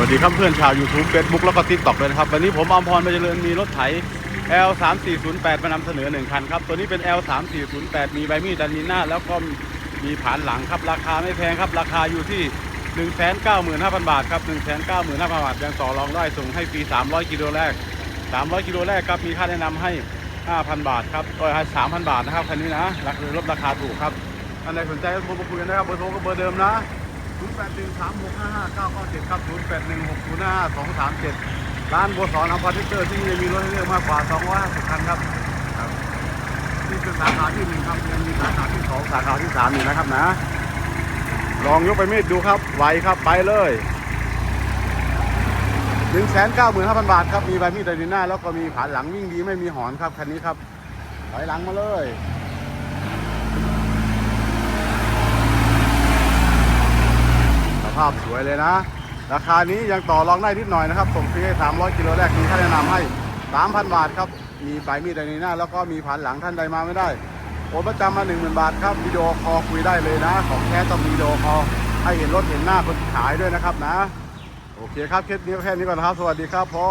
วัสดีครับเพื่อนชาว YouTube Facebook แล้วก็ TikTok เลยนะครับ วันนี้ผมอมพรมาเจริญมีรถไถ L 3 4 0 8มานำเสนอ1คันครับ ตัวนี้เป็น L 3 4 0 8มีใบมีดดันมีหน้า แล้วก็มีผานหลังครับ ราคาไม่แพงครับ ราคาอยู่ที่ 195,000 บาทครับ 195,000 บาทยังต่อรองได้ส่งให้ฟรี 300 กิโลแรก 300 กิโลแรกครับ มีค่าแนะนำให้ 5,000 บาทครับเออ3,000 บาทนะครับคันนี้นะราคาลดราคาถูกครับท่านใดสนใจก็โทรมาคุยกันนะครับเบอร์โทรก็เบอร์เดิมนะ 0813655997ครับ0816055237 ร้านบัวสอนอัมพาร์ตเตอร์ที่นี่มีรถให้เลือกมากกว่า 250คันครับครับนี่คือสาขาที่หนึ่งครับยังมีสาขาที่สองสาขาที่สามอยู่นะครับนะ ลองยกไปมีดดูครับไหวครับไปเลย195,000บาทครับมีใบมีดไดนีน่าแล้วก็มีผานหลังวิ่งดีไม่มีหอนครับคันนี้ครับถอยหลังมาเลย สภาพสวยเลยนะ ราคานี้ยังต่อรองได้นิดหน่อยนะครับ ส่งฟรีให้ 300 กิโลแรกมีค่าแนะนำให้ 3,000 บาทครับ มีปลายมีดในีน่าแล้วก็มีผานหลังท่านใดมาไม่ได้โอนประจำมา 10,000 บาทครับวิดีโอคอลคุยได้เลยนะ ของแท้ต้องมีวิดีโอคอลให้เห็นรถเห็นหน้าคนขายด้วยนะครับนะ โอเคครับ คลิปนี้แค่นี้ก่อนครับ สวัสดีครับพ่อ